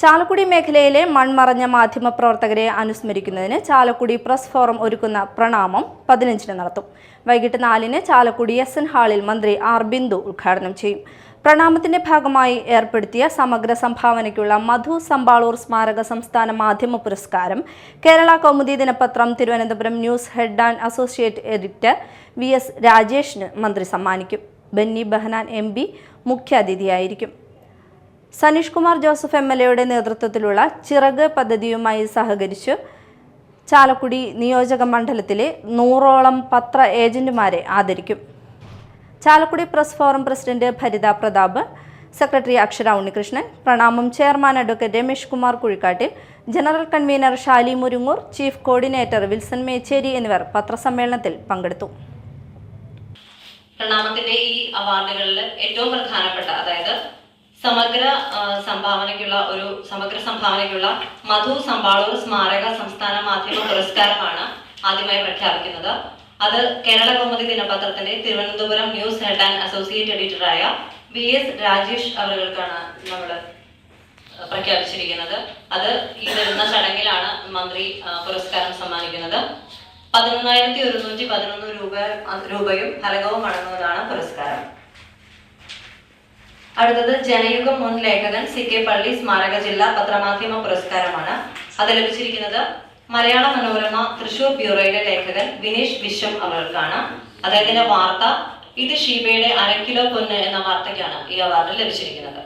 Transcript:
ചാലക്കുടി മേഖലയിലെ മൺമറഞ്ഞ മാധ്യമപ്രവർത്തകരെ അനുസ്മരിക്കുന്നതിന് Chalakudy press forum ഒരുക്കുന്ന പ്രണാമം പതിനഞ്ചിന് നടത്തും. വൈകിട്ട് നാലിന് ചാലക്കുടി എസ് എൻ ഹാളിൽ മന്ത്രി ആർ ബിന്ദു ഉദ്ഘാടനം ചെയ്യും. പ്രണാമത്തിന്റെ ഭാഗമായി ഏർപ്പെടുത്തിയ സമഗ്ര സംഭാവനയ്ക്കുള്ള മധു സമ്പാളൂർ സ്മാരക സംസ്ഥാന മാധ്യമ പുരസ്കാരം കേരള കൗമുദി ദിനപത്രം Thiruvananthapuram news head and associate editor V S രാജേഷിന് മന്ത്രി സമ്മാനിക്കും. ബെന്നി ബഹനാൻ എം പി മുഖ്യാതിഥിയായിരിക്കും. Saneesh Kumar Joseph M L എയുടെ നേതൃത്വത്തിലുള്ള ചിറക് പദ്ധതിയുമായി സഹകരിച്ച് ചാലക്കുടി നിയോജക മണ്ഡലത്തിലെ നൂറോളം പത്ര ഏജന്റുമാരെ ആദരിക്കും. Chalakudy press forum president Bharitha Pratap secretary Akshara Unnikrishnan പ്രണാമം chairman advocate Ramesh Kumar Kuzhikkattil general convener Shali Murungoor chief coordinator Wilson Mecheri എന്നിവർ പത്രസമ്മേളനത്തിൽ പങ്കെടുത്തു. പ്രണാമത്തിന്റെ ഈ അവാർഡുകളിൽ ഏറ്റവും പ്രധാനപ്പെട്ട അതായത് സമഗ്ര സംഭാവനയ്ക്കുള്ള ഒരു സമഗ്ര സംഭാവനയ്ക്കുള്ള മധു സമ്പാളൂർ സ്മാരക സംസ്ഥാന മാധ്യമ പുരസ്കാരമാണ് ആദ്യമായി പ്രഖ്യാപിക്കുന്നത്. അത് കേരള കൗമുദി ദിനപത്രത്തിന്റെ Thiruvananthapuram news head and associate എഡിറ്ററായ V S Rajesh അവരുകൾക്കാണ് നമ്മൾ പ്രഖ്യാപിച്ചിരിക്കുന്നത്. അത് ഈ വരുന്ന ചടങ്ങിലാണ് മന്ത്രി പുരസ്കാരം സമ്മാനിക്കുന്നത്. പതിനൊന്നായിരത്തി ഒരുന്നൂറ്റി പതിനൊന്ന് രൂപ രൂപയും ഫലകവും അടങ്ങുന്നതാണ് പുരസ്കാരം. അടുത്തത് ജനയുഗം മുൻ ലേഖകൻ സി കെ പള്ളി സ്മാരക ജില്ലാ പത്രമാധ്യമ പുരസ്കാരമാണ്. അത് ലഭിച്ചിരിക്കുന്നത് മലയാള മനോരമ തൃശൂർ ബ്യൂറോയിലെ ലേഖകൻ വിനീഷ് വിശ്വം അവർക്കാണ്. അദ്ദേഹത്തിന്റെ വാർത്ത ഇത് ഷീബയുടെ അരക്കിലോ കിലോ പൊന്ന് എന്ന വാർത്തയ്ക്കാണ് ഈ അവാർഡ് ലഭിച്ചിരിക്കുന്നത്.